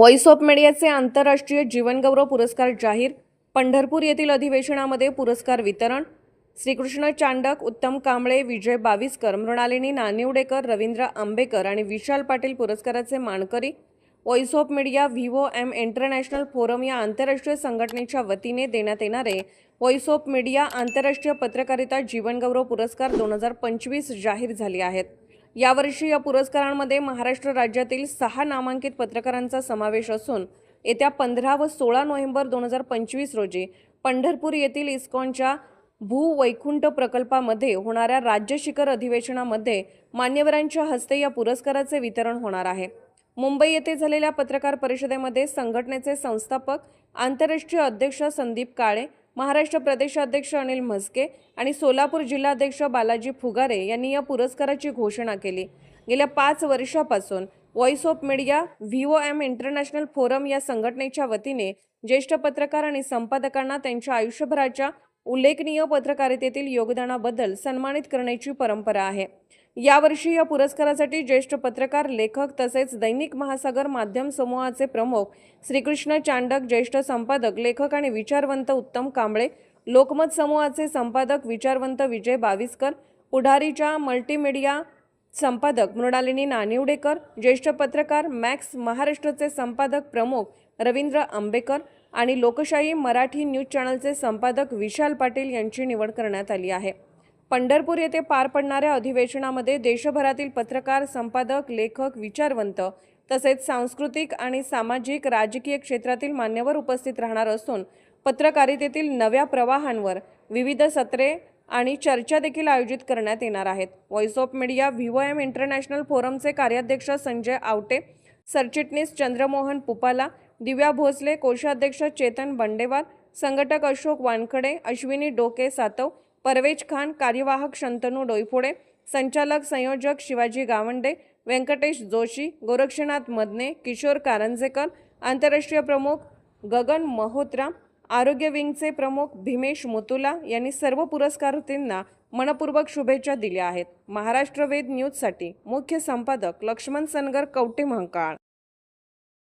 Voice of मीडियाचे आंतरराष्ट्रीय जीवनगौरव पुरस्कार जाहीर पंढरपूर येथील अधिवेशनामध्ये पुरस्कार वितरण श्रीकृष्ण चांडक उत्तम कांबळे विजय बावीसकर मृणालिनी नानिवडेकर रवींद्र आंबेकर आणि विशाल पाटील पुरस्काराचे मानकरी voice of media V O M international forum या आंतरराष्ट्रीय संघटनेच्या वतीने देण्यात येणारे व्हॉइस ऑफ मीडिया आंतरराष्ट्रीय पत्रकारिता जीवनगौरव पुरस्कार दोन हजार पंचवीस जाहीर झाले आहेत. यावर्षी या पुरस्कारांमध्ये महाराष्ट्र राज्यातील सहा नामांकित पत्रकारांचा समावेश असून येत्या पंधरा व सोळा नोव्हेंबर दोन हजार पंचवीस रोजी पंढरपूर येथील इस्कॉनच्या भूवैकुंठ प्रकल्पामध्ये होणाऱ्या राज्य शिखर अधिवेशनामध्ये मान्यवरांच्या हस्ते या पुरस्काराचे वितरण होणार आहे. मुंबई येथे झालेल्या पत्रकार परिषदेमध्ये संघटनेचे संस्थापक आंतरराष्ट्रीय अध्यक्ष संदीप काळे महाराष्ट्र प्रदेशाध्यक्ष अनिल म्हस्के आणि सोलापूर जिल्हाध्यक्ष बालाजी फुगारे यांनी या पुरस्काराची घोषणा केली. गेल्या पाच वर्षापासून voice of media V O M international forum या संघटनेच्या वतीने ज्येष्ठ पत्रकार आणि संपादकांना त्यांच्या आयुष्यभराच्या उल्लेखनीय पत्रकारितेतील योगदानाबद्दल सन्मानित करण्याची परंपरा आहे. यावर्षी या पुरस्कारासाठी ज्येष्ठ पत्रकार लेखक तसेच दैनिक महासागर माध्यम समूहाचे प्रमुख श्रीकृष्ण चांडक ज्येष्ठ संपादक लेखक आणि विचारवंत उत्तम कांबळे लोकमत समूहाचे संपादक विचारवंत विजय बाविस्कर पुढारीच्या मल्टीमीडिया संपादक मृणालिनी नानिवडेकर ज्येष्ठ पत्रकार मॅक्स महाराष्ट्राचे संपादक प्रमुख रवींद्र आंबेकर आणि लोकशाही मराठी न्यूज चॅनलचे संपादक विशाल पाटील यांची निवड करण्यात आली आहे. पंढरपूर येथे पार पडणाऱ्या अधिवेशनामध्ये देशभरातील पत्रकार संपादक लेखक विचारवंत तसेच सांस्कृतिक आणि सामाजिक राजकीय क्षेत्रातील मान्यवर उपस्थित राहणार असून पत्रकारितेतील नव्या प्रवाहांवर विविध सत्रे आणि चर्चा देखील आयोजित करण्यात येणार आहेत. Voice of media V O M international फोरमचे कार्याध्यक्ष संजय आवटे सरचिटणीस चंद्रमोहन पुपाला दिव्या भोसले कोषाध्यक्ष चेतन बंडेवार संघटक अशोक वानखडे अश्विनी डोके सातव परवेज खान कार्यवाहक शंतनू डोईफोडे संचालक संयोजक शिवाजी गावंडे व्यंकटेश जोशी गोरक्षनाथ मदने किशोर कारंजेकर आंतरराष्ट्रीय प्रमुख गगन महोत्रा आरोग्य विंगचे प्रमुख भीमेश मुतुला यांनी सर्व पुरस्कारार्थींना मनपूर्वक शुभेच्छा दिल्या आहेत. महाराष्ट्र वेद न्यूजसाठी मुख्य संपादक लक्ष्मण सनगर कवटे महंकाळ.